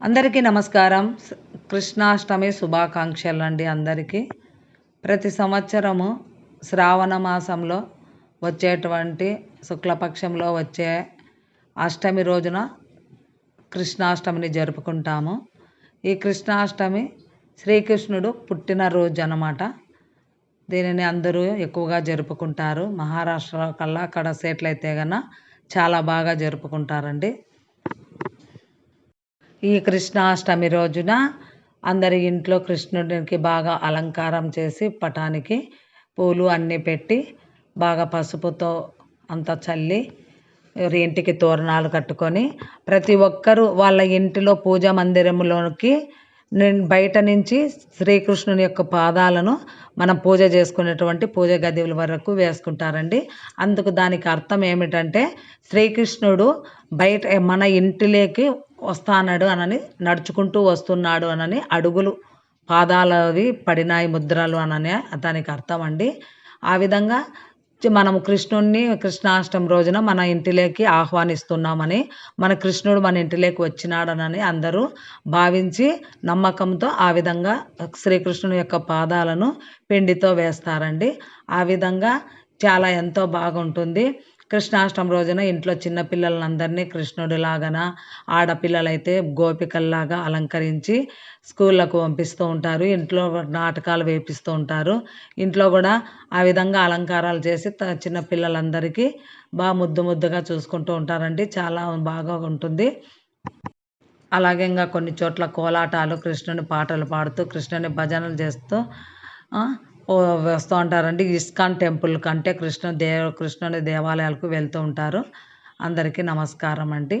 అందరికీ నమస్కారం. కృష్ణాష్టమి శుభాకాంక్షలు అండి అందరికీ. ప్రతి సంవత్సరము శ్రావణ మాసంలో వచ్చేటువంటి శుక్లపక్షంలో వచ్చే అష్టమి రోజున కృష్ణాష్టమిని జరుపుకుంటాము. ఈ కృష్ణాష్టమి శ్రీకృష్ణుడు పుట్టినరోజు అన్నమాట. దీనిని అందరూ ఎక్కువగా జరుపుకుంటారు. మహారాష్ట్ర కల్లా అక్కడ సెటిల్ అయితే గన చాలా బాగా జరుపుకుంటారండి. ఈ కృష్ణాష్టమి రోజున అందరి ఇంట్లో కృష్ణుడికి బాగా అలంకారం చేసి పటానికి పూలు అన్నీ పెట్టి బాగా పసుపుతో అంతా చల్లి ఇంటికి తోరణాలు కట్టుకొని ప్రతి ఒక్కరూ వాళ్ళ ఇంటిలో పూజా మందిరంలోకి నేను బయట నుంచి శ్రీకృష్ణుని యొక్క పాదాలను మనం పూజ చేసుకునేటువంటి పూజ గదిల వరకు వేసుకుంటారండి. అందుకు దానికి అర్థం ఏమిటంటే శ్రీకృష్ణుడు బయట మన ఇంటిలోకి వస్తాడు అనని నడుచుకుంటూ వస్తున్నాడు అనని అడుగులు పాదాలవి పడినాయి ముద్రలు అనని దానికి అర్థం అండి. ఆ విధంగా మనము కృష్ణుణ్ణి కృష్ణాష్టమి రోజున మన ఇంటిలోకి ఆహ్వానిస్తున్నామని మన కృష్ణుడు మన ఇంటిలోకి వచ్చినాడనని అందరూ భావించి నమ్మకంతో ఆ విధంగా శ్రీకృష్ణుని యొక్క పాదాలను పిండితో వేస్తారండి. ఆ విధంగా చాలా ఎంతో బాగుంటుంది. కృష్ణాష్టమి రోజున ఇంట్లో చిన్న పిల్లలందరినీ కృష్ణుడిలాగన ఆడపిల్లలైతే గోపికల్లాగా అలంకరించి స్కూళ్ళకు పంపిస్తూ ఉంటారు. ఇంట్లో నాటకాలు వేపిస్తూ ఉంటారు. ఇంట్లో కూడా ఆ విధంగా అలంకారాలు చేసి త- చిన్న పిల్లలందరికీ బాగా ముద్దు ముద్దుగా చూసుకుంటూ ఉంటారండి. చాలా బాగా ఉంటుంది. అలాగే ఇంకా కొన్ని చోట్ల కోలాటాలు కృష్ణుని పాటలు పాడుతూ కృష్ణుని భజనలు చేస్తూ వస్తూ ఉంటారండి. ఇస్కాన్ టెంపుల్ కంటే కృష్ణ దేవ కృష్ణుని దేవాలయాలకు వెళ్తూ ఉంటారు. అందరికీ నమస్కారం అండి